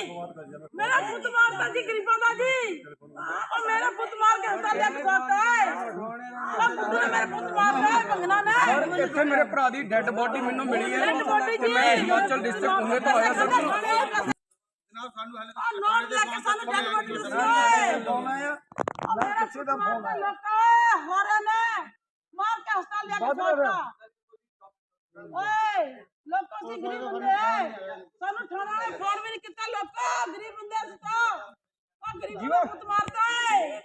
ਮੇਰਾ ਪੁੱਤ ਮਾਰਦਾ ਜੀ ਗਰੀਬਾਂ ਦਾ ਜੀ। ਉਹ ਮੇਰਾ ਪੁੱਤ ਮਾਰ ਕੇ ਹਸਪਤਾਲ ਲੈ ਕੇ ਜਾਂਦਾ ਹੈ ਮੇਰਾ ਪੁੱਤ ਨੇ ਮੇਰੇ ਪੁੱਤ ਮਾਰਦਾ ਹੈ ਮੰਗਣਾ ਨੇ। ਇੱਥੇ ਮੇਰੇ ਭਰਾ ਦੀ ਡੈੱਡ ਬੋਡੀ ਮੈਨੂੰ ਮਿਲੀ ਹੈ ਡੈਡ ਬੋਡੀ ਤੇ ਜੀ। ਮੈਂ ਹਿਮਾਚਲ ਡਿਸਟ੍ਰਿਕਟ ਪੁਣੇ ਤੋਂ ਆਇਆ ਸਰ ਜੀ ਆ ਨੋਟ ਲੈ ਕੇ ਸਾਨੂੰ ਡੈਡ ਬੋਡੀ ਦੱਸੋ। ਮੈਂ ਕਿਸੇ ਦਾ ਫੋਨ ਆਇਆ। ਲੋਕਾਂ ਹੋ ਰਹੇ ਨੇ ਮਾਰ ਕੇ ਹਸਪਤਾਲ ਲੈ ਕੇ ਜਾਂਦਾ ਓਏ ਲੋਕਾਂ ਸੀ ਗਰੀਬ ਹੁੰਦੇ ਆ ਸਾਨੂੰ ਠਾਣਾ ਨੇ ਫੋਨ ਵੀ ਨਹੀਂ ਕੀਤਾ ਲੋਕਾਂ ਗਰੀਬ ਹੁੰਦੇ ਅਸੀਂ ਤਾਂ। ਉਹ ਗਰੀਬਾਂ ਦਾ ਪੁੱਤ ਮਾਰਦਾ ਹੈ।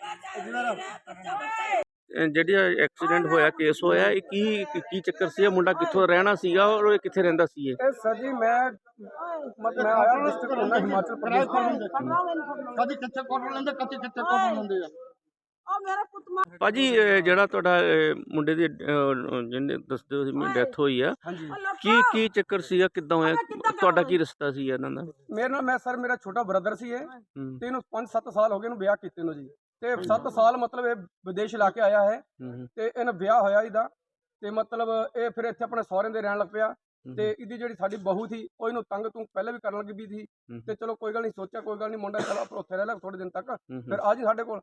ਅਹ ਜਿਹੜੀ ਐਕਸੀਡੈਂਟ ਹੋਇਆ ਕੇਸ ਹੋਇਆ ਇਹ ਕੀ ਕੀ- ਚੱਕਰ ਸੀ? ਇਹ ਮੁੰਡਾ ਕਿੱਥੋਂ ਰਹਿਣਾ ਸੀਗਾ ਔਰ ਇਹ ਕਿੱਥੇ ਰਹਿੰਦਾ ਸੀ ਇਹ? ਸਰ ਜੀ ਮੈਂ ਮੈਂ ਆਇਆ ਪੁਣੇ ਹਿਮਾਚਲ ਪ੍ਰਦੇਸ਼ ਤੋਂ। ਕਦੀ ਕਿੱਥੇ ਕੋਟ ਲੈਂਦੇ ਕਦੀ ਕਿੱਥੇ ਕੋਟ ਲੈਂਦੇ ਆ। ਉਹ ਮੇਰਾ ਪੁੱਤ ਮਾਰ ਭਾਜੀ ਇਹ ਜਿਹੜਾ ਤੁਹਾਡਾ ਇਹ ਮੁੰਡੇ ਦੀ ਅਹ, ਜਿਹਨੇ ਦੱਸਦੇ ਹੋ ਸੀ ਡੈਥ ਹੋਈ ਆ ਹਾਂਜੀ। ਕੀ ਕੀ ਚੱਕਰ ਸੀਗਾ ਕਿੱਦਾਂ ਹੋਇਆ? ਤੁਹਾਡਾ ਕੀ ਰਿਸ਼ਤਾ ਸੀ ਇਹਨਾਂ ਦਾ? ਮੇਰੇ ਨਾਲ ਮੈਂ ਸਰ ਮੇਰਾ ਛੋਟਾ ਬ੍ਰਦਰ ਸੀ ਇਹ। ਹੂੰ, ਤੇ ਇਹਨੂੰ 5-7 ਸਾਲ ਹੋ ਗਏ ਇਹਨੂੰ ਵਿਆਹ ਕੀਤੇ ਨੂੰ ਜੀ। ਤੇ 7 ਸਾਲ ਮਤਲਬ ਇਹ ਵਿਦੇਸ਼ ਲਾ ਕੇ ਆਇਆ ਹੈ। ਹੂੰ, ਹੂੰ, ਤੇ ਇਹਨਾਂ ਵਿਆਹ ਹੋਇਆ ਇਹਦਾ। ਤੇ ਮਤਲਬ ਇਹ ਫਿਰ ਇੱਥੇ ਆਪਣੇ ਸਹੁਰੇ ਦੇ ਰਹਿਣ ਲੱਗ ਪਿਆ। ਹੂੰ, ਤੇ ਇਹਦੀ ਜਿਹੜੀ ਸਾਡੀ ਬਹੂ ਸੀ ਉਹ ਇਹਨੂੰ ਤੰਗ ਤੂੰ ਪਹਿਲਾਂ ਵੀ ਕਰਨ ਲੱਗੀ ਵੀ ਸੀ। ਹੂੰ, ਤੇ ਚਲੋ ਕੋਈ ਗੱਲ ਨਹੀਂ ਸੋਚਿਆ ਕੋਈ ਗੱਲ ਨਹੀਂ ਮੁੰਡਾ ਚਲੋ ਆਪਾਂ ਉੱਥੇ ਰਹਿ ਲੈ ਥੋੜੇ ਦਿਨ ਤੱਕ। ਹੂੰ, ਫਿਰ ਆ ਜੀ ਸਾਡੇ ਕੋਲ।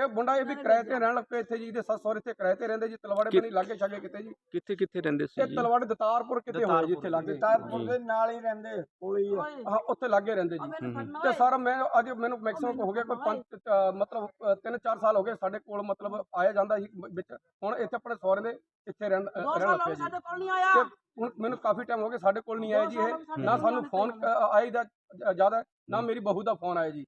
ਤੇ ਮੁੰਡਾ ਇਹ ਵੀ ਕਿਰਾਏ ਤੇ ਰਹਿਣ ਲੱਗ ਪਿਆ ਇੱਥੇ ਜੀ ਇਹਦੇ ਸੱਸ ਸਹੁਰੇ ਤੇ ਕਿਰਾਏ ਤੇ ਰਹਿੰਦੇ ਜੀ ਤਲਵਾੜੇ ਬਣੀ ਲਾਗੇ ਛਾਗੇ ਕਿਤੇ ਜੀ। ਕਿੱਥੇ ਕਿੱਥੇ ਰਹਿੰਦੇ ਸੀ ਇਹ ਜੀ? ਤਲਵਾੜੇ ਦਤਾਰਪੁਰ ਕਿਤੇ ਹੋਇਆ ਜੀ ਇੱਥੇ ਲਾਗੇ। ਦਤਾਰਪੁਰ ਦੇ ਨਾਲ ਹੀ ਰਹਿੰਦੇ ਕੋਲੇ ਹੀ ਹਾਂ ਉੱਥੇ ਲਾਗੇ ਰਹਿੰਦੇ ਜੀ। ਹੂੰ, ਹੂੰ। ਤੇ ਸਰ ਮੈਂ ਅੱਜ ਮੈਨੂੰ ਮੈਕਸਿਮਮ ਹੋ ਗਿਆ ਕੋਈ ਪੰਜ ਅ, ਮਤਲਬ 3-4 ਸਾਲ ਹੋ ਗਏ ਸਾਡੇ ਕੋਲ ਮਤਲਬ ਆਇਆ ਜਾਂਦਾ ਸੀ ਵਿੱਚ। ਹੁਣ ਇੱਥੇ ਆਪਣੇ ਸਹੁਰੇ ਦੇ ਇੱਥੇ ਰਹਿਣ ਅ, ਦੋ ਰਹਿਣ ਸਾਲ ਲੱਗ ਹੋ ਪਿਆ ਗਏ ਜੀ। ਸਾਡੇ ਕੋਲ ਨਹੀਂ ਆਇਆ। ਤੇ ਹੁਣ ਮੈਨੂੰ ਕਾਫੀ ਟਾਈਮ ਹੋ ਗਿਆ ਸਾਡੇ ਕੋਲ ਨਹੀਂ ਆਇਆ ਜੀ ਇਹ। ਨਾ ਸਾਨੂੰ ਫੋਨ ਆਈ ਦਾ ਜ਼ਿਆਦਾ। ਨਾ ਮੇਰੀ ਬਹੂ ਦਾ ਫੋਨ ਆਇਆ ਜੀ।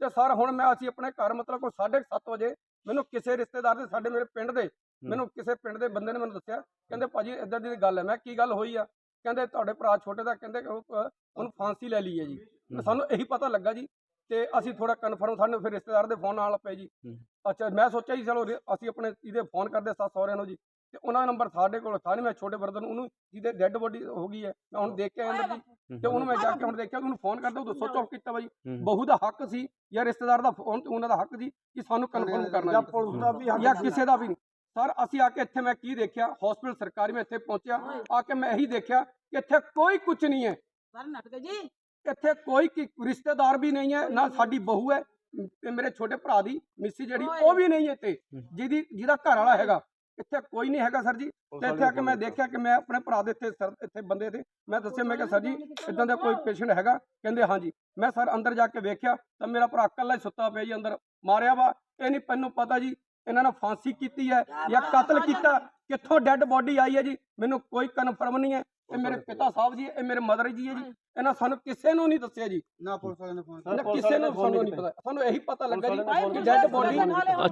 ਤੇ ਸਰ ਹੁਣ ਮੈਂ ਅਸੀਂ ਆਪਣੇ ਘਰ ਮਤਲਬ ਕੋਈ 7:30 ਵਜੇ ਮੈਨੂੰ ਕਿਸੇ ਰਿਸ਼ਤੇਦਾਰ ਦੇ ਸਾਡੇ ਮੇਰੇ ਪਿੰਡ ਦੇ ਮੈਨੂੰ ਕਿਸੇ ਪਿੰਡ ਦੇ ਬੰਦੇ ਨੇ ਮੈਨੂੰ ਦੱਸਿਆ ਕਹਿੰਦੇ ਭਾਜੀ ਇਦਾਂ ਦੀ ਗੱਲ ਹੈ। ਮੈਂ ਕੀ ਗੱਲ ਹੋਈ ਆ? ਕਹਿੰਦੇ ਤੁਹਾਡੇ ਭਰਾ ਛੋਟੇ ਦਾ ਕਹਿੰਦੇ ਉਹਨੂੰ ਫਾਂਸੀ ਲੈ ਲਈ ਹੈ ਜੀ। ਸਾਨੂੰ ਇਹੀ ਪਤਾ ਲੱਗਾ ਜੀ ਤੇ ਅਸੀਂ ਥੋੜਾ ਕਨਫਰਮ ਸਾਨੂੰ ਫਿਰ ਰਿਸ਼ਤੇਦਾਰ ਦੇ ਫੋਨ ਲੱਗ ਪਏ ਜੀ। ਅੱਛਾ ਮੈਂ ਸੋਚਿਆ ਜੀ ਚਲੋ ਅਸੀਂ ਆਪਣੇ ਇਹਦੇ ਫੋਨ ਕਰਦੇ ਸੱਸ ਸਹੁਰਿਆਂ ਨੂੰ ਜੀ। ਤੇ ਉਹਨਾਂ ਦਾ ਨੰਬਰ ਸਾਡੇ ਕੋਲ ਥਾ ਨਹੀਂ ਮੈਂ ਛੋਟੇ ਬਰਦਰ ਨੂੰ ਉਹਨੂੰ ਜਿਹਦੇ ਡੈੱਡ ਬੋਡੀ ਹੋ ਗਈ ਹੈ ਮੈਂ ਹੁਣ ਦੇਖ ਕੇ ਆਇਆ ਅੰਦਰ ਜੀ। ਤੇ ਉਹਨੂੰ ਮੈਂ ਜਾ ਕੇ ਹੁਣ ਦੇਖਿਆ ਉਹਨੂੰ ਫੋਨ ਕਰਦਾ ਉਹ ਸੋਚ ਆਫ ਕੀਤਾ ਬਾਈ। ਬਹੂ ਦਾ ਹੱਕ ਸੀ ਜਾਂ ਰਿਸ਼ਤੇਦਾਰ ਦਾ ਫੋਨ ਤੇ ਉਹਨਾਂ ਦਾ ਹੱਕ ਸੀ ਕਿ ਸਾਨੂੰ ਕਨਫਰਮ ਕਰਨਾ ਜਾਂ ਪੁਲਿਸ ਦਾ ਵੀ ਜਾਂ ਕਿਸੇ ਦਾ ਵੀ ਨਹੀਂ। ਸਰ ਅਸੀਂ ਆ ਕੇ ਇੱਥੇ ਮੈਂ ਕੀ ਦੇਖਿਆ? ਹਸਪੀਟਲ ਸਰਕਾਰੀ ਮੈਂ ਇੱਥੇ ਪਹੁੰਚਿਆ। ਆ ਕੇ ਮੈਂ ਇਹੀ ਦੇਖਿਆ ਕਿ ਇੱਥੇ ਕੋਈ ਕੁਝ ਨਹੀਂ ਹੈ। ਸਰ ਨੱਟ ਗਏ ਜੀ। ਇੱਥੇ ਕੋਈ ਕੀ ਰਿਸ਼ਤੇਦਾਰ ਵੀ ਨਹੀਂ ਹੈ ਨਾ ਸਾਡੀ ਬਹੂ ਹੈ ਤੇ ਮੇਰੇ ਛੋਟੇ ਭਰਾ ਦੀ ਮਿੱਸੀ ਜਿਹੜੀ ਉਹ ਵੀ ਨਹੀਂ ਹੈ। ਇੱਥੇ ਜਿਹਦੀ ਜਿਹਦਾ ਘਰ ਵਾਲਾ ਹੈਗਾ। ਇੱਥੇ ਕੋਈ ਨਹੀਂ ਹੈਗਾ ਸਰ ਜੀ। ਤੇ ਇੱਥੇ ਆ ਕੇ ਮੈਂ ਦੇਖਿਆ ਕਿ ਮੈਂ ਆਪਣੇ ਭਰਾ ਦੇ ਇੱਥੇ ਸਰ ਇੱਥੇ ਬੰਦੇ ਦੇ। ਮੈਂ ਦੱਸਿਆ ਮੈਂ ਕਿਹਾ ਸਰ ਜੀ ਇਦਾਂ ਦਾ ਕੋਈ ਪੇਸ਼ੈਂਟ ਹੈਗਾ? ਕਹਿੰਦੇ ਹਾਂਜੀ ਮੈਂ ਸਰ ਅੰਦਰ ਜਾ ਕੇ ਵੇਖਿਆ ਤਾਂ ਮੇਰਾ ਭਰਾ ਇਕੱਲਾ ਹੀ ਸੁੱਤਾ ਪਿਆ ਜੀ ਅੰਦਰ। ਮਾਰਿਆ ਵਾ। ਇਹ ਨਹੀਂ ਮੈਨੂੰ ਪਤਾ ਜੀ ਇਹਨਾਂ ਨੇ ਫਾਂਸੀ ਕੀਤੀ ਹੈ ਜਾਂ ਕਤਲ ਕੀਤਾ। ਕਿੱਥੋਂ ਡੈੱਡ ਬੋਡੀ ਆਈ ਹੈ ਜੀ? ਮੈਨੂੰ ਕੋਈ ਕਨਫਰਮ ਨਹੀਂ ਹੈ। ਇਹ ਮੇਰੇ ਪਿਤਾ ਸਾਹਿਬ ਜੀ ਇਹ ਮੇਰੇ ਮਦਰ ਜੀ ਹੈ ਜੀ। ਇਹਨਾਂ ਸਾਨੂੰ ਕਿਸੇ ਨੂੰ ਨਹੀਂ ਦੱਸਿਆ ਜੀ। ਨਾ ਪੁਲਿਸ ਵਾਲਿਆਂ ਨੇ ਫੋਨ ਨਾ ਕਿਸੇ ਨੂੰ ਸਾਨੂੰ ਨਹੀਂ ਪਤਾ। ਸਾਨੂੰ ਇਹੀ ਪਤਾ ਲੱਗਾ ਜੀ। ਵਾਲੇ ਬੋਡੀ।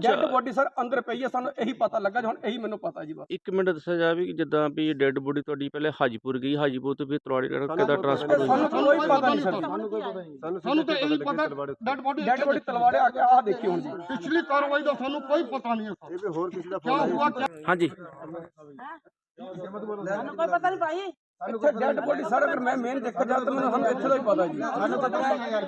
ਡੈੱਡ ਬੋਡੀ ਸਰ ਅੰਦਰ ਪਈ ਹੈ ਸਾਨੂੰ ਇਹੀ ਪਤਾ ਲੱਗਾ ਜੀ। ਹੁਣ ਇਹੀ ਮੈਨੂੰ ਪਤਾ ਜੀ ਬਸ। ਇੱਕ ਮਿੰਟ ਦੱਸਿਆ ਜਾਵੇ ਕਿ ਜਿੱਦਾਂ ਵੀ ਡੈੱਡ ਬੋਡੀ ਤੁਹਾਡੀ ਪਹਿਲੇ ਹਾਜੀਪੁਰ ਗਈ ਹਾਜੀਪੁਰ ਤੋਂ ਫਿਰ ਤਲਵਾੜੀ ਕਿਦਾ ਟ੍ਰਾਂਸਫਰ ਹੋਈ? ਸਾਨੂੰ ਕੋਈ ਪਤਾ ਨਹੀਂ ਸਰ। ਸਾਨੂੰ ਕੋਈ ਪਤਾ ਨਹੀਂ। ਸਾਨੂੰ ਤਾਂ ਇਹੀ ਪਤਾ ਡੈਡ ਬੋਡੀ ਡੈੱਡ ਬੋਡੀ ਤਲਵਾੜੇ ਆ ਕੇ ਆਹ ਦੇਖੀ ਹੁਣ। ਜੀ ਪਿਛਲੀ ਕਾਰਵਾਈ ਦਾ ਸਾਨੂੰ ਕੋਈ ਪਤਾ ਨਹੀਂ ਹੈ ਇਹ ਵੀ ਹੋਰ ਕਿਸੇ ਦਾ ਫੋਨ ਹਾਂਜੀ। ਸਾਨੂੰ ਕੋਈ ਪਤਾ ਨਹੀਂ ਭਾਈ। ਇੱਥੇ ਡੈੱਡ ਬੋਡੀ ਸਰ ਅਗਰ ਮੈਂ ਮੇਨ ਦੇਖਿਆ ਜਾਵੇ ਤਾਂ ਮੈਨੂੰ ਸਾਨੂੰ ਇੱਥੇ ਦਾ ਹੀ ਪਤਾ ਜੀ। ਸਾਨੂੰ ਪਤਾ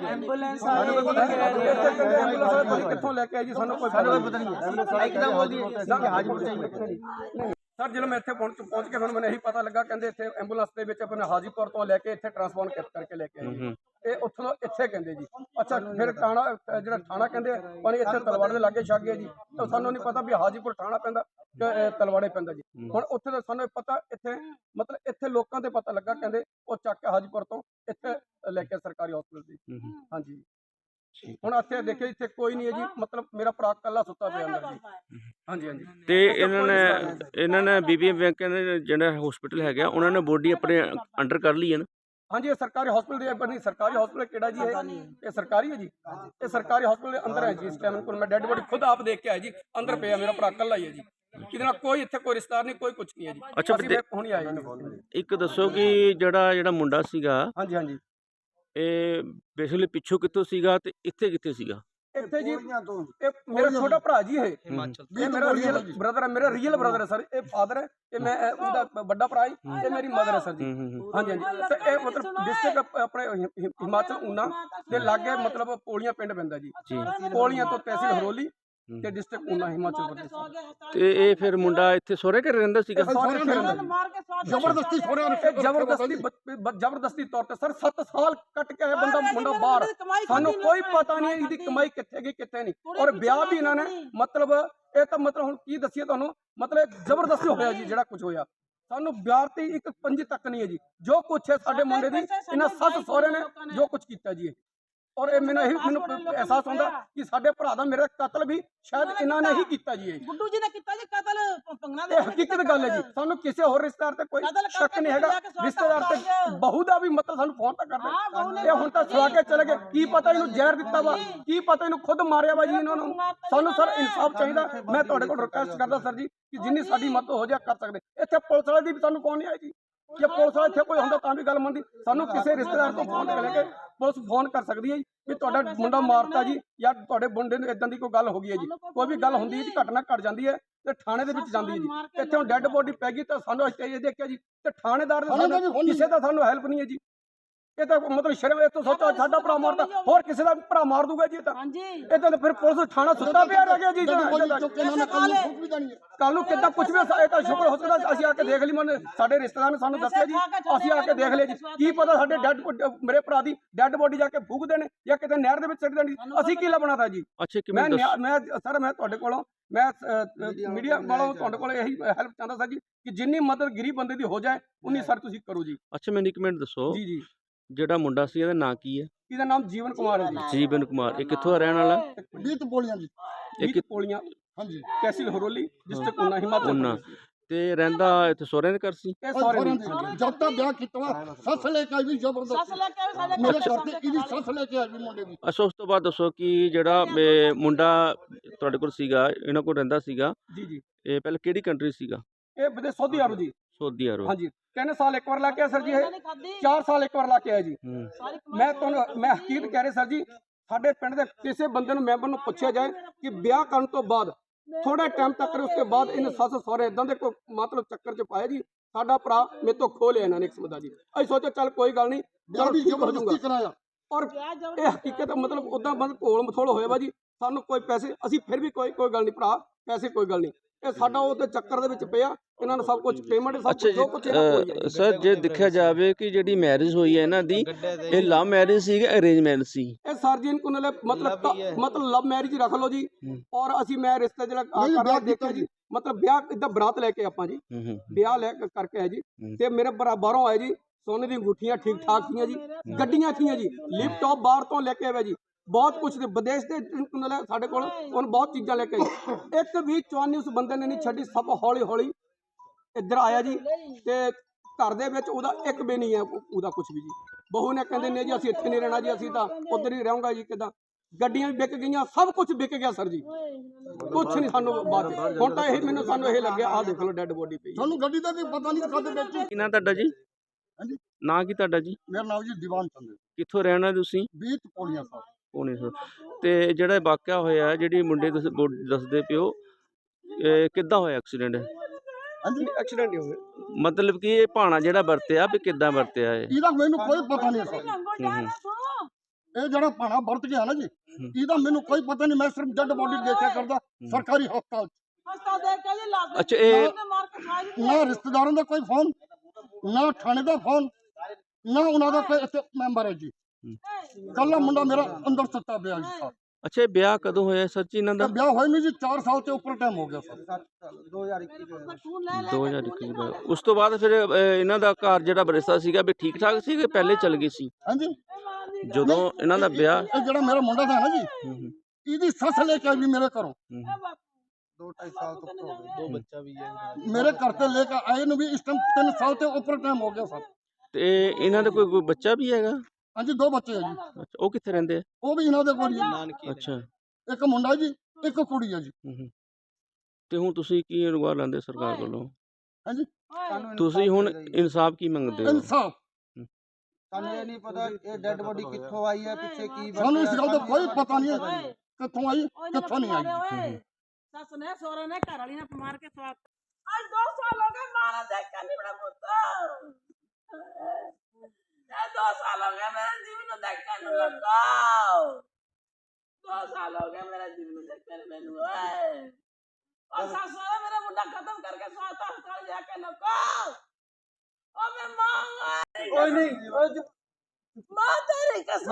ਐਂਬੂਲੈਂਸ ਸਾਨੂੰ ਪਤਾ ਨਹੀਂ ਇੱਥੇ ਕਹਿੰਦੇ ਐਂਬੂਲੈਂਸ ਵਾਲੇ ਨਹੀਂ ਕਿੱਥੋਂ ਲੈ ਕੇ ਆਏ ਜੀ ਸਾਨੂੰ ਕੋਈ ਪਤਾ ਨਹੀਂ। ਇੱਕਦਮ ਬੋਲਦੀ ਹੈ। ਹਾਜੀਪੁਰ ਚਾਹੀਏ ਸਰ ਜਦੋਂ ਮੈਂ ਇੱਥੇ ਪਹੁੰਚ ਪਹੁੰਚ ਕੇ ਮੈਨੂੰ ਮੈਨੂੰ ਇਹੀ ਪਤਾ ਲੱਗਾ ਕਹਿੰਦੇ ਇੱਥੇ ਐਂਬੂਲੈਂਸ ਦੇ ਵਿੱਚ ਆਪਣੇ ਹਾਜੀਪੁਰ ਤੋਂ ਲੈ ਕੇ ਇੱਥੇ ਟਰਾਂਸਪੋਰਟ ਕਰਕੇ ਲੈ ਕੇ ਆਏ। ਜੀ। ਉੱਥੋਂ ਇੱਥੇ ਕਹਿੰਦੇ ਜੀ। ਅੱਛਾ ਫਿਰ ਥਾਣਾ ਅਹ ਜਿਹੜਾ ਥਾਣਾ ਕਹਿੰਦੇ ਪਾਣੀ ਇੱਥੇ ਤਲਵਾੜੇ ਦੇ ਲਾਗੇ ਛੱਗ ਗਿਆ ਜੀ ਤਾਂ ਸਾਨੂੰ ਨਹੀਂ ਪਤਾ ਵੀ ਹਾਜੀਪੁਰ ਥਾਣਾ ਪੈਂਦਾ ਕਿ ਇਹ ਤਲਵਾੜੇ ਪੈਂਦਾ ਜੀ। ਹੁਣ ਉੱਥੇ ਤਾਂ ਸਾਨੂੰ ਪਤਾ ਇੱਥੇ ਮਤਲਬ ਇੱਥੇ ਲੋਕਾਂ ਦੇ ਪਤਾ ਲੱਗਾ ਕਹਿੰਦੇ ਉਹ ਚੱਕ ਕੇ ਹਾਜੀਪੁਰ ਤੋਂ ਇੱਥੇ ਲੈ ਕੇ ਸਰਕਾਰੀ ਹਸਪਤਾਲ ਦੀ। ਹਾਂਜੀ। ਹੁਣ ਇੱਥੇ ਦੇਖਿਓ ਇੱਥੇ ਕੋਈ ਨਹੀਂ ਹੈ ਜੀ। ਮਤਲਬ ਮੇਰਾ ਭਰਾ ਇਕੱਲਾ ਸੁੱਤਾ ਪਿਆ ਅੰਦਰ ਜੀ। ਹਾਂਜੀ ਹਾਂਜੀ। ਤੇ ਇਹਨਾਂ ਨੇ ਇਹਨਾਂ ਨੇ ਬੀਬੀਐਮ ਬੈਂਕ ਨੇ ਜਿਹੜਾ ਹਸਪੀਟਲ ਹੈਗਾ ਉਹਨਾਂ ਨੇ ਬੋਡੀ ਆਪਣੇ ਅੰਡਰ ਕਰ ਲਈ ਹੈ ਨਾ? ਹਾਂਜੀ ਇਹ ਸਰਕਾਰੀ ਹਸਪੀਟਲ ਦੇ ਪਰ ਨਹੀਂ ਸਰਕਾਰੀ ਹਸਪੀਟਲ ਕਿਹੜਾ ਜੀ ਇਹ? ਇਹ ਸਰਕਾਰੀ ਹੈ ਜੀ। ਇਹ ਸਰਕਾਰੀ ਹਸਪੀਟਲ ਦੇ ਅੰਦਰ ਹੈ ਜੀ ਇਸ ਟਾਈਮ ਕੋਲ ਮੈਂ ਡੈੱਡ ਬੋਡੀ ਖੁਦ ਆਪ ਦੇਖ ਕੇ ਆਇਆ ਜੀ। ਅੰਦਰ ਪਿਆ ਮੇਰਾ ਭਰਾ ਇਕੱਲਾ ਹੀ ਹੈ ਜੀ। ਕਿਤੇ ਨਾਲ ਕੋਈ ਇੱਥੇ ਕੋਈ ਰਿਸ਼ਤੇਦਾਰ ਨਹੀਂ ਕੋਈ ਕੁਝ ਨਹੀਂ ਹੈ ਜੀ। ਅੱਛਾ, ਹੁਣੀ ਆਏ ਇੱਕ ਦੱਸੋ ਕਿ ਜਿਹੜਾ ਜਿਹੜਾ ਮੁੰਡਾ ਸੀਗਾ ਹਾਂਜੀ ਹਾਂਜੀ। ਇਹ ਬੇਸਿਕਲੀ ਪਿੱਛੋਂ ਕਿੱਥੋਂ ਸੀਗਾ ਤੇ ਇੱਥੇ ਕਿੱਥੇ ਸੀਗਾ? ਇੱਥੇ ਜੀ ਇਹ ਮੇਰਾ ਛੋਟਾ ਭਰਾ ਜੀ ਇਹ। ਇਹ ਮੇਰਾ ਰੀਅਲ ਬ੍ਰਦਰ ਹੈ ਮੇਰਾ ਰੀਅਲ ਬ੍ਰਦਰ ਹੈ ਸਰ। ਇਹ ਫਾਦਰ ਹੈ ਇਹ ਮੈਂ ਉਹਦਾ ਵੱਡਾ ਭਰਾ ਹੈ ਇਹ ਮੇਰੀ ਮਦਰ ਹੈ ਸਰ ਜੀ। ਹੂੰ ਹੂੰ ਹੂੰ। ਹਾਂਜੀ ਹਾਂਜੀ। ਤੇ ਇਹ ਮਤਲਬ ਡਿਸਟ੍ਰਿਕਟ ਆਪਣੇ ਹਿ- ਹਿ- ਹਿਮਾਚਲ ਊਨਾ ਦੇ ਲਾਗੇ ਮਤਲਬ ਪੋਲੀਆਂ ਪਿੰਡ ਪੈਂਦਾ ਜੀ। ਪੋਲੀਆਂ ਤੋਂ ਤਹਿਸੀਲ ਹਰੋਲੀ ਤੇ ਡਿਸਟ੍ਰਿਕਟ ਊਨਾ ਹਿਮਾਚਲ ਪ੍ਰਦੇਸ਼ ਤੇ ਇਹ ਫਿਰ ਮੁੰਡਾ ਇੱਥੇ ਸਹੁਰੇ ਘਰ ਰਹਿੰਦਾ ਸੀਗਾ? ਸਹੁਰੇ ਘਰ ਰਹਿੰਦਾ ਜ਼ਬਰਦਸਤੀ ਛੋੜਿਆ ਇਹ ਜ਼ਬਰਦਸਤੀ ਬ- ਜ਼ਬਰਦਸਤੀ ਤੌਰ ਤੇ ਸਰ 7 ਸਾਲ ਕੱਟ ਕੇ ਆਇਆ ਬੰਦਾ ਮੁੰਡਾ ਬਾਹਰ। ਸਾਨੂੰ ਕੋਈ ਨੇ, ਪਤਾ ਨਹੀਂ ਇਹਦੀ। ਕਮਾਈ ਕਿੱਥੇ ਗਈ ਕਿੱਥੇ ਨਹੀਂ। ਔਰ ਵਿਆਹ ਵੀ ਇਹਨਾਂ ਨੇ। ਮਤਲਬ ਇਹ ਤਾਂ ਮਤਲਬ ਹੁਣ ਕੀ ਦੱਸੀਏ ਤੁਹਾਨੂੰ? ਮਤਲਬ ਜ਼ਬਰਦਸਤੀ ਹੋਇਆ ਜੀ ਜਿਹੜਾ ਕੁਝ ਹੋਇਆ। ਸਾਨੂੰ ਵਿਆਹ ਤੇ ਇੱਕ ਪੰਜੀ ਤੱਕ ਨਹੀਂ ਹੈ ਜੀ। ਜੋ ਕੁਝ ਹੈ ਸਾਡੇ ਮੁੰਡੇ ਦੀ ਇਹਨਾਂ ਸੱਸ ਸਹੁਰੇ ਨੇ ਨੇ। ਜੋ ਕੁਝ ਕੀਤਾ ਜੀ ਇਹ। ਔਰ ਇਹ ਮੈਨੂੰ ਇਹ ਮੈਨੂੰ ਅਹਿਸਾਸ ਹੁੰਦਾ ਕਿ ਸਾਡੇ ਭਰਾ ਦਾ ਮੇਰੇ ਕਤਲ ਵੀ ਸ਼ਾਇਦ ਇਹਨਾਂ ਨੇ ਹੀ ਕੀਤਾ। ਜੀ ਇਹ। ਗੁੱਡੂ ਜੀ ਨੇ ਕੀਤਾ ਜੀ ਕਤਲ? ਪੰਗਣਾ ਦੇ ਹਕੀਕਤ ਗੱਲ ਹੈ ਜੀ। ਸਾਨੂੰ ਕਿਸੇ ਹੋਰ ਰਿਸ਼ਤੇਦਾਰ ਤੇ ਕੋਈ ਸ਼ੱਕ ਨਹੀਂ ਹੈਗਾ। ਰਿਸ਼ਤੇਦਾਰ ਤੇ ਬਹੂ ਦਾ ਵੀ ਮਤਲਬ ਸਾਨੂੰ ਫੋਨ ਤਾਂ ਕਰਦੇ ਇਹ ਹੁਣ ਤਾਂ ਸਵਾ ਕੇ ਚਲੇ ਗਏ। ਕੀ ਪਤਾ ਇਹਨੂੰ ਜ਼ਹਿਰ ਦਿੱਤਾ ਵਾ? ਕੀ ਪਤਾ ਇਹਨੂੰ ਖੁਦ ਮਾਰਿਆ ਵਾ ਜੀ ਇਹਨਾਂ ਨੂੰ? ਸਾਨੂੰ ਸਰ ਇਨਸਾਫ ਚਾਹੀਦਾ। ਮੈਂ ਤੁਹਾਡੇ ਕੋਲ ਰਿਕੁਐਸਟ ਕਰਦਾ ਸਰ ਜੀ ਕਿ ਜਿੰਨੀ ਸਾਡੀ ਮਦਦ ਹੋ ਜਾ ਕਰ ਸਕਦੇ। ਇੱਥੇ ਪੁਲਿਸ ਵਾਲੇ ਦੀ ਵੀ ਸਾਨੂੰ ਫੋਨ ਨਹੀਂ ਆਇਆ ਜੀ। ਜੇ ਪੁਲਿਸ ਵਾਲਾ ਇੱਥੇ ਕੋਈ ਹੁੰਦਾ ਤਾਂ ਵੀ ਗੱਲ ਮੰਨਦੀ। ਸਾਨੂੰ ਕਿਸੇ ਰਿਸ਼ਤੇਦਾਰ ਤੋਂ ਫੋਨ ਕਰ ਲੈ ਕੇ ਪੁਲਿਸ ਫੋਨ ਕਰ ਸਕਦੀ ਹੈ ਜੀ ਵੀ ਤੁਹਾਡਾ ਮੁੰਡਾ ਮਾਰਤਾ ਜੀ ਜਾਂ ਤੁਹਾਡੇ ਮੁੰਡੇ ਨੂੰ ਇਦਾਂ ਦੀ ਕੋਈ ਗੱਲ ਹੋ ਗਈ ਹੈ ਜੀ। ਕੋਈ ਵੀ ਗੱਲ ਹੁੰਦੀ ਹੈ ਜੀ ਘਟਨਾ ਘਟ ਜਾਂਦੀ ਹੈ ਤੇ ਥਾਣੇ ਦੇ ਵਿੱਚ ਜਾਂਦੀ ਹੈ ਜੀ। ਇੱਥੇ ਹੁਣ ਡੈੱਡ ਬੋਡੀ ਪੈ ਗਈ ਤਾਂ ਸਾਨੂੰ ਅਸੀਂ ਇਹ ਦੇਖਿਆ ਜੀ। ਤੇ ਥਾਣੇਦਾਰ ਦੇ ਸਾਨੂੰ ਕਿਸੇ ਦਾ ਸਾਨੂੰ ਹੈਲਪ ਨਹੀਂ ਹੈ ਜੀ। ਇਹ ਤਾਂ ਮਤਲਬ ਸ਼ਰਮ ਇਹ ਤੋਂ ਸੋਚੋ ਸਾਡਾ ਭਰਾ ਮਾਰਦਾ ਹੋਰ ਕਿਸੇ ਦਾ ਭਰਾ ਮਾਰ ਦੂਗਾ ਜੀ ਇਹ ਤਾਂ। ਹਾਂਜੀ। ਇਹ ਤਾਂ ਫਿਰ ਪੁਲਿਸ ਥਾਣਾ ਸੁੱਤਾ ਪਿਆ ਰਹਿ ਗਿਆ ਜੀ ਕੱਲ ਨੂੰ ਫੂਕ ਵੀ ਜਾਣੀ ਹੈ। ਕੱਲ ਨੂੰ ਕਿੱਦਾਂ ਕੁਝ ਵੀ ਇਹ ਤਾਂ ਸ਼ੁਕਰ ਹੋ ਸਕਦਾ ਅਸੀਂ ਆ ਕੇ ਦੇਖ ਲਈ ਮਨ। ਸਾਡੇ ਰਿਸ਼ਤੇਦਾਰ ਨੇ ਸਾਨੂੰ ਦੱਸਿਆ ਜੀ ਅਸੀਂ ਆ ਕੇ ਦੇਖ ਲਿਆ ਜੀ। ਕੀ ਪਤਾ ਸਾਡੇ ਡੈਡ ਮੇਰੇ ਭਰਾ ਦੀ ਡੈਡ ਬੋਡੀ ਜਾ ਕੇ ਫੂਕ ਦੇਣ ਜਾਂ ਕਿਤੇ ਨਹਿਰ ਦੇ ਵਿੱਚ ਸਿੱਟ ਦੇਣੀ ਅਸੀਂ ਕੀ ਲੱਭਣਾ ਤਾਂ ਜੀ ਮੈਂ ਮੈਂ ਸਰ ਮੈਂ ਤੁਹਾਡੇ ਕੋਲੋਂ ਮੈਂ ਮੀਡੀਆ ਵਾਲੋਂ ਤੁਹਾਡੇ ਕੋਲ ਇਹੀ ਹੈਲਪ ਚਾਹੁੰਦਾ ਸਰ ਜੀ ਕਿ ਜਿੰਨੀ ਮਦਦ ਗਰੀਬ ਬੰਦੇ ਦੀ ਹੋ ਜਾਏ ਉਨੀ ਸਰ ਤੁਸੀਂ ਕਰੋ ਜੀ। ਅੱਛਾ ਮੈਨੂੰ ਇੱਕ ਮਿੰਟ ਦੱਸੋ। ਜੀ ਜੀ। ਜਿਹੜਾ ਮੁੰਡਾ ਸੀ ਇਹਦਾ ਨਾਂ ਕੀ ਹੈ? ਇਹਦਾ ਨਾਮ ਜੀਵਨ ਕੁਮਾਰ ਹੈ ਜੀ। ਜੀਵਨ ਕੁਮਾਰ। ਇਹ ਕਿੱਥੋਂ ਦਾ ਰਹਿਣ ਵਾਲਾ? 20 ਬੋਲੀਆਂ ਜੀ। ਇਹ ਕਿ- ਪੋਲੀਆਂ। ਹਾਂਜੀ। ਤਹਿਸੀਲ ਹਰੋਲੀ ਡਿਸਟ੍ਰਿਕਟ ਉਨਾ ਹਿਮਾਚਲ ਉਨਾ। ਪ੍ਰਦੇਸ਼। ਤੇ ਰਹਿੰਦਾ ਇੱਥੇ ਸਹੁਰਿਆਂ ਦੇ ਘਰ ਸੀ? ਇਹ ਦੀ। ਜਦ ਤੱਕ ਵਿਆਹ ਕੀਤਾ ਵਾ ਸੱਸ ਲੈ ਕੇ ਆਈ ਵੀ ਸੱਸ ਜ਼ਬਰਦਸਤ ਲੈ ਕੇ ਆਵੇ ਸਾਡੇ ਮੇਰੇ ਘਰ ਘਰ ਤੇ ਇਹਦੀ ਸੱਸ ਲੈ ਕੇ ਆਈ ਵੀ ਮੁੰਡੇ ਦੀ। ਅੱਛਾ ਉਸ ਤੋਂ ਬਾਅਦ ਦੱਸੋ ਕਿ ਜਿਹੜਾ ਇਹ ਮੁੰਡਾ ਤੁਹਾਡੇ ਕੋਲ ਸੀਗਾ ਇਹਨਾਂ ਕੋਲ ਰਹਿੰਦਾ ਸੀਗਾ। ਜੀ ਜੀ। ਇਹ ਪਹਿਲਾਂ ਕਿਹੜੀ ਕੰਟਰੀ ਸੀਗਾ? ਇਹ ਬਦੇ ਸੌਦੀ ਅਰਬ ਜੀ। ਸਾਊਦੀ ਅਰਬ ਹਾਂਜੀ ਤਿੰਨ ਸਾਲ ਇੱਕ ਵਾਰ ਲਾ ਕੇ ਆਇਆ ਸਰ ਜੀ ਇਹ ਇਹਨਾਂ ਨੇ ਖਾਧੀ? 4 ਸਾਲ ਇੱਕ ਵਾਰ ਲਾ ਕੇ ਆਇਆ ਜੀ। ਮੈਂ ਤੁਹਾਨੂੰ ਮੈਂ ਹਕੀਕਤ ਕਹਿ ਰਿਹਾ ਸਰ ਜੀ ਸਾਡੇ ਪਿੰਡ ਦੇ ਕਿਸੇ ਬੰਦੇ ਨੂੰ ਮੈਂਬਰ ਨੂੰ ਪੁੱਛਿਆ ਜਾਏ ਕਿ ਵਿਆਹ ਕਰਨ ਤੋਂ ਬਾਅਦ ਥੋੜੇ ਟਾਈਮ ਤੱਕ ਉਸ ਤੋਂ ਬਾਅਦ ਇਹਨੇ ਸੱਸ ਸਹੁਰੇ ਇਦਾਂ ਦੇ ਕੋਈ ਮਤਲਬ ਚੱਕਰ ਚ ਪਾਇਆ ਜੀ ਸਾਡਾ ਭਰਾ ਮੇਰੇ ਤੋਂ ਖੋ ਲਿਆ ਇਹਨਾਂ ਨੇ ਇੱਕ ਸਮਝਦਾ ਜੀ। ਅਸੀਂ ਸੋਚਿਆ ਚੱਲ ਕੋਈ ਗੱਲ ਨਹੀਂ ਹੋ ਜ਼ਬਰਦਸਤੀ ਕਰਾਇਆ। ਔਰ ਇਹ ਹਕੀਕਤ ਮਤਲਬ ਉਦਾਂ ਬੰਦ ਘੋਲ ਮਥੋਲ ਹੋਇਆ ਵਾ ਜੀ ਸਾਨੂੰ ਕੋਈ ਪੈਸੇ ਅਸੀਂ ਫਿਰ ਵੀ ਕੋਈ ਕੋਈ ਗੱਲ ਨਹੀਂ ਭਰਾ ਪੈਸੇ ਕੋਈ ਗੱਲ ਨਹੀਂ। ਇਹ ਸਾਡਾ ਉਹਦੇ ਚੱਕਰ ਦੇ ਵਿੱਚ ਪਿਆ ਇਹਨਾਂ ਨੇ ਸਭ ਕੁਝ ਪੇਮੈਂਟ ਸਭ ਕੁਝ ਜੋ ਕੁਝ ਇਹਨਾਂ ਕੋਲ ਹੀ ਹੈ ਜੀ ਜੀ। ਸਰ ਜੇ ਦੇਖਿਆ ਜਾਵੇ ਕਿ ਜਿਹੜੀ ਮੈਰਿਜ ਹੋਈ ਹੈ ਇਹਨਾਂ ਦੀ ਇਹ ਲਵ ਮੈਰਿਜ ਸੀ ਕਿ ਅਰੇਂਜ ਮੈਰਿਜ ਸੀ? ਇਹ ਸਰਜੀਨ ਕੋ ਨਾਲੇ ਮਤਲਬ ਤਾਂ- ਮਤਲਬ ਲਵ ਮੈਰਿਜ ਰੱਖ ਲਓ ਜੀ। ਔਰ ਅਸੀਂ ਮੈਂ ਰਿਸ਼ਤਾ ਜਿਹੜਾ ਆ ਕਰ ਰਿਹਾ ਦੇਖਿਆ ਜੀ। ਮਤਲਬ ਵਿਆਹ ਇਦਾਂ ਬਰਾਤ ਲੈ ਕੇ ਆਪਾਂ ਜੀ। ਹੂੰ ਹੂੰ ਵਿਆਹ ਲੈ ਕੇ ਕਰਕੇ ਆਏ ਜੀ। ਹੂੰ। ਤੇ ਮੇਰੇ ਬਰਾ- ਬਾਹਰੋਂ ਆਏ ਜੀ। ਸੋਨੇ ਦੀਆਂ ਅੰਗੂਠੀਆਂ ਠੀਕ ਠਾਕ ਸੀਆਂ ਜੀ। ਗੱਡੀਆਂ ਸੀਆਂ ਜੀ। ਲੈਪਟਾਪ ਬਾਹਰ ਤੋਂ ਲੈ ਕੇ ਆਏ ਜੀ। ਬਹੁਤ ਕੁਝ ਦੇ ਵਿਦੇਸ਼ ਦੇ ਨਾਲੇ ਸਾਡੇ ਕੋਲ ਉਹਨ ਬਹੁਤ ਚੀਜ਼ਾਂ ਲੈ ਕੇ ਆਏ ਇੱਕ ਵੀ ਚਵਾਨੀ ਉਸ ਬੰਦੇ ਨੇ ਨਹੀਂ ਛੱਡੀ ਸਭ ਹੌਲੀ ਹੌਲੀ ਇੱਧਰ ਆਇਆ ਜੀ ਤੇ ਘਰ ਦੇ ਵਿੱਚ ਉਹਦਾ ਇੱਕ ਵੀ ਨਹੀਂ ਹੈ ਉਹ- ਉਹਦਾ ਕੁਝ ਵੀ ਜੀ। ਬਹੂ ਨੇ ਕਹਿੰਦੇ ਨੇ ਜੀ ਅਸੀਂ ਇੱਥੇ ਨਹੀਂ ਰਹਿਣਾ ਜੀ ਅਸੀਂ ਤਾਂ ਉੱਧਰ ਹੀ ਰਹੂੰਗਾ ਜੀ ਕਿਦਾਂ? ਗੱਡੀਆਂ ਵੀ ਵਿਕ ਗਈਆਂ ਸਭ ਕੁਝ ਵਿਕ ਗਿਆ ਸਰ ਜੀ। ਕੁਝ ਨਹੀਂ ਸਾਨੂੰ 'ਚ। ਹੁਣ ਤਾਂ ਇਹ ਮੈਨੂੰ ਸਾਨੂੰ ਇਹ ਲੱਗਿਆ ਆਹ ਦੇਖ ਲਓ ਡੈੱਡ ਬੋਡੀ ਪਈ। ਤੁਹਾਨੂੰ ਗੱਡੀ ਦਾ ਵੀ ਪਤਾ ਨਹੀਂ ਕਦ ਵਿੱਚ। ਕੀ ਨਾਂ ਤੁਹਾਡਾ ਜੀ? ਹਾਂਜੀ। ਨਾਂ ਕੀ ਤੁਹਾਡਾ ਜੀ? ਮੇਰਾ ਨਾਮ ਜੀ ਦੀਵਾਨ ਚੰਦ। ਕਿੱਥੋਂ ਰਹਿਣਾ ਤੁਸੀਂ? 20 ਪੌੜੀਆਂ ਸਾਹਿਬ ਪੌਣੇ ਸੌ। ਤੇ ਜਿਹੜਾ ਇਹ ਵਾਕਿਆ ਹੋਇਆ ਜਿਹੜੀ ਮੁੰਡੇ ਤੁਸੀਂ ਬੋ- ਦੱਸਦੇ ਪਿਓ ਇਹ ਕਿੱਦਾਂ ਹੋਇਆ ਐਕਸੀਡੈਂਟ? ਹਾਂਜੀ ਐਕਸੀਡੈਂਟ ਹੀ ਹੋ ਗਿਆ ਮਤਲਬ ਕਿ ਇਹ ਭਾਣਾ ਜਿਹੜਾ ਵਰਤਿਆ ਵੀ ਕਿੱਦਾਂ ਵਰਤਿਆ ਇਹ? ਇਹਦਾ ਮੈਨੂੰ ਕੋਈ ਪਤਾ ਨਹੀਂ ਤੂੰ ਇਹ ਜਿਹੜਾ ਪਾਣਾ ਵਰਤ ਗਿਆ ਨਾ ਜੀ ਇਹਦਾ ਮੈਨੂੰ ਕੋਈ ਪਤਾ ਨਹੀਂ ਮੈਂ ਸਿਰਫ ਡੈਡ ਬੋਡੀ ਦੇਖਿਆ ਕਰਦਾ ਸਰਕਾਰੀ ਹਸਪਤਾਲ 'ਚ। ਅੱਛਾ, ਇਹ- ਨਾ ਰਿਸ਼ਤੇਦਾਰਾਂ ਦਾ ਕੋਈ ਫੋਨ ਨਾ ਥਾਣੇ ਦਾ ਫੋਨ ਨਾ ਉਹਨਾਂ ਦਾ ਕੋਈ ਇੱਥੇ ਮੈਂਬਰ ਹੈ ਜੀ। ਕੱਲਾ ਮੁੰਡਾ ਮੇਰਾ ਅੰਦਰ ਸੁੱਤਾ ਪਿਆ ਜੀ ਸਾਹਿਬ ਅੱਛਾ ਇਹ ਵਿਆਹ ਕਦੋਂ ਹੋਇਆ ਸੱਚੀ ਇਹਨਾਂ ਦਾ? ਵਿਆਹ ਹੋਏ ਨਹੀਂ ਜੀ 4 ਸਾਲ ਤੇ ਉੱਪਰ ਟਾਈਮ ਹੋ ਗਿਆ ਸਰ। ਤੂੰ। ਲੈ ਲੈ 2021 ਦਾ ਉਸ ਤੋਂ ਬਾਅਦ ਫਿਰ ਅਹ, ਇਹਨਾਂ ਦਾ ਘਰ ਜਿਹੜਾ ਬਰਿਸਤਾ ਸੀਗਾ ਵੀ ਠੀਕ ਠਾਕ ਸੀ ਕਿ ਪਹਿਲੇ ਚੱਲ ਗਈ ਸੀ? ਹਾਂਜੀ। ਜਦੋਂ ਇਹਨਾਂ ਦਾ ਵਿਆਹ ਇਹ ਜਿਹੜਾ ਮੇਰਾ ਮੁੰਡਾ था ਨਾ ਜੀ ਹੂੰ, ਹੂੰ, ਇਹਦੀ ਸੱਸ ਲੈ ਕੇ ਆਈ ਵੀ ਮੇਰੇ ਘਰੋਂ। ਹੂੰ। ਦੋ ਢਾਈ ਸਾਲ ਤੋਂ ਦੋ ਬੱਚਾ ਵੀ ਹੈ। ਮੇਰੇ ਘਰ ਤੇ ਲੈ ਕੇ ਆਏ ਨੂੰ ਵੀ ਇਸ ਟਾਈਮ 3 ਸਾਲ ਤੇ ਉੱਪਰ ਟਾਈਮ ਹੋ ਗਿਆ ਸਰ। ਤੇ ਇਹਨਾਂ ਦਾ ਕੋਈ ਕੋਈ ਬੱਚਾ ਵੀ ਹੈਗਾ? ਹਾਂਜੀ ਦੋ ਬੱਚੇ ਹੈ ਜੀ। ਅੱਛਾ ਉਹ ਕਿੱਥੇ ਰਹਿੰਦੇ ਆ? ਉਹ ਵੀ ਇਹਨਾਂ ਦੇ ਕੋਲ ਹੀ ਅੱਛਾ। ਇੱਕ ਮੁੰਡਾ ਜੀ ਇੱਕ ਕੁੜੀ ਹੈ ਜੀ। ਹੂੰ, ਹੂੰ। ਤੇ ਹੁਣ ਤੁਸੀਂ ਕੀ ਅਨੁਵਾਦ ਲਾਉਂਦੇ ਸਰਕਾਰ ਵੱਲੋਂ? ਹਾਂਜੀ। ਤੁਸੀਂ ਹੁਣ ਇਨਸਾਫ ਕੀ ਮੰਗਦੇ ਹੋ? ਇਨਸਾਫ। ਸਾਨੂੰ ਇਹ ਨਹੀਂ ਪਤਾ ਇਹ ਡੈੱਡ ਬੋਡੀ ਕਿੱਥੋਂ ਆਈ ਹੈ ਪਿੱਛੇ ਕੀ ਸਾਨੂੰ ਇਸ ਗੱਲ ਦਾ ਕੋਈ ਪਤਾ ਨਹੀਂ ਹੈ। ਕਿੱਥੋਂ ਆਈ ਕਿੱਥੋਂ ਨਹੀਂ ਆਈ। ਓਏ ਸੱਸ ਨੇ ਸੋਹਰੇ ਨੇ ਘਰ ਵਾਲੀ ਨੇ ਮਾਰ ਕੇ ਸਵਾਤ ਅੱਜ ਦੋ ਸਾਲ ਹੋ ਗਏ ਮਾਰਾ ਦੇਖਿਆ ਨਹੀਂ ਬੜਾ ਪੁੱਤ। ਇਹ ਦੋ ਸਾਲ ਹੋ ਗਏ ਮੇਰੇ ਜੀਵਨ ਨੂੰ ਦੇਖਿਆ ਨੂੰ ਲੱਗਾ। ਦੋ ਸਾਲ ਹੋ ਗਏ ਮੇਰੇ ਜੀਵਨ ਨੂੰ ਦੇਖਿਆ ਨੂੰ ਮੈਨੂੰ। ਮੇਰਾ ਮੁੰਡਾ ਖਤਮ ਕਰਕੇ ਸਵਾਤ ਹਸਪਤਾਲ ਜਾ ਕੇ ਲੋਕੋ। ਉਹ ਮੈਂ ਮੰਗ ਕੋਈ ਨਹੀਂ ਮਾਂ ਤੇਰੀ ਕਸਮ।